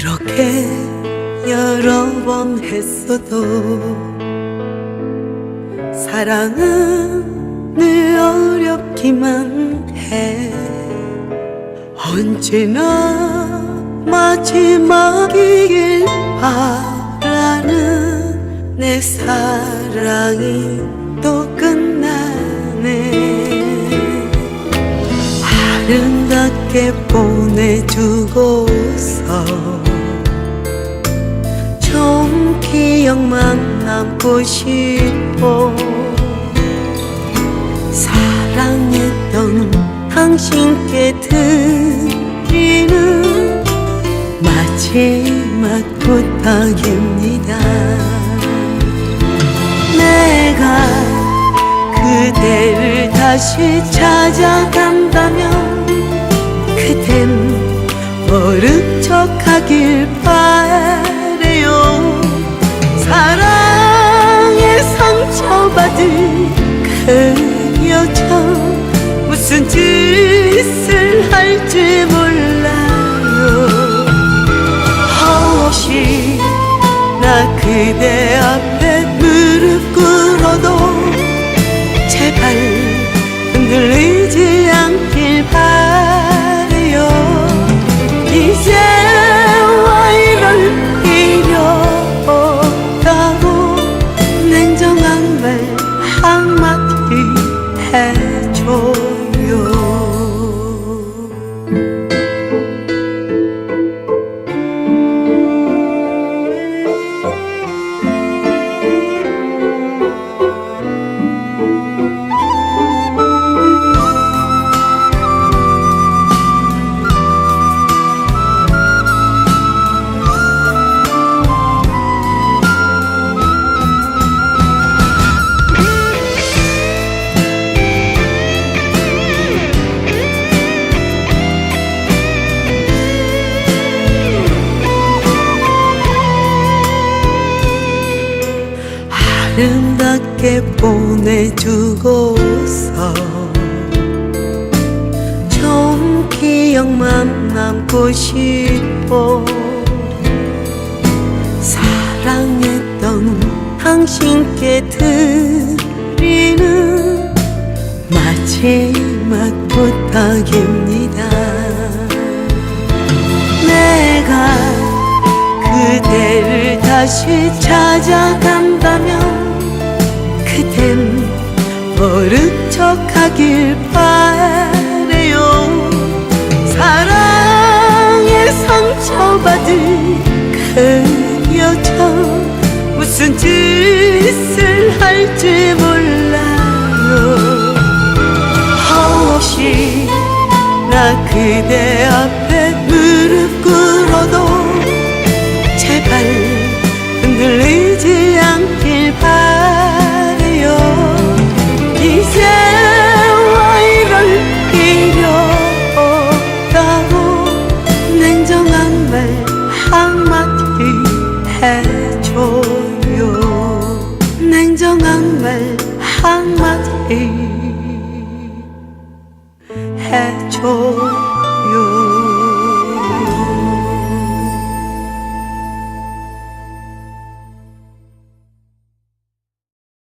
그렇게 여러 번 했어도 사랑은 늘 어렵기만 해. 언제나 마지막이길 바라는 내 사랑이 또 끝나네. 아름답게 보내주고서 기억만 남고 싶어. 사랑했던 당신께 드리는 마지막 부탁입니다. 내가 그대를 다시 찾아간다면 그댄 모른 척하길 바래 받은 그 여자 무슨 짓을 할지 몰라요. 혹시 나 그대 앞 아름답게 보내주고서 좋은 기억만 남고 싶어 사랑했던 당신께 드리는 마지막 부탁입니다. 내가 그대를 다시 찾아간다면 상처받은 그 여자 무슨 짓을 할지 몰라요. 혹시 나 그대 앞에 무릎 꿇 정말 한마디 해줘.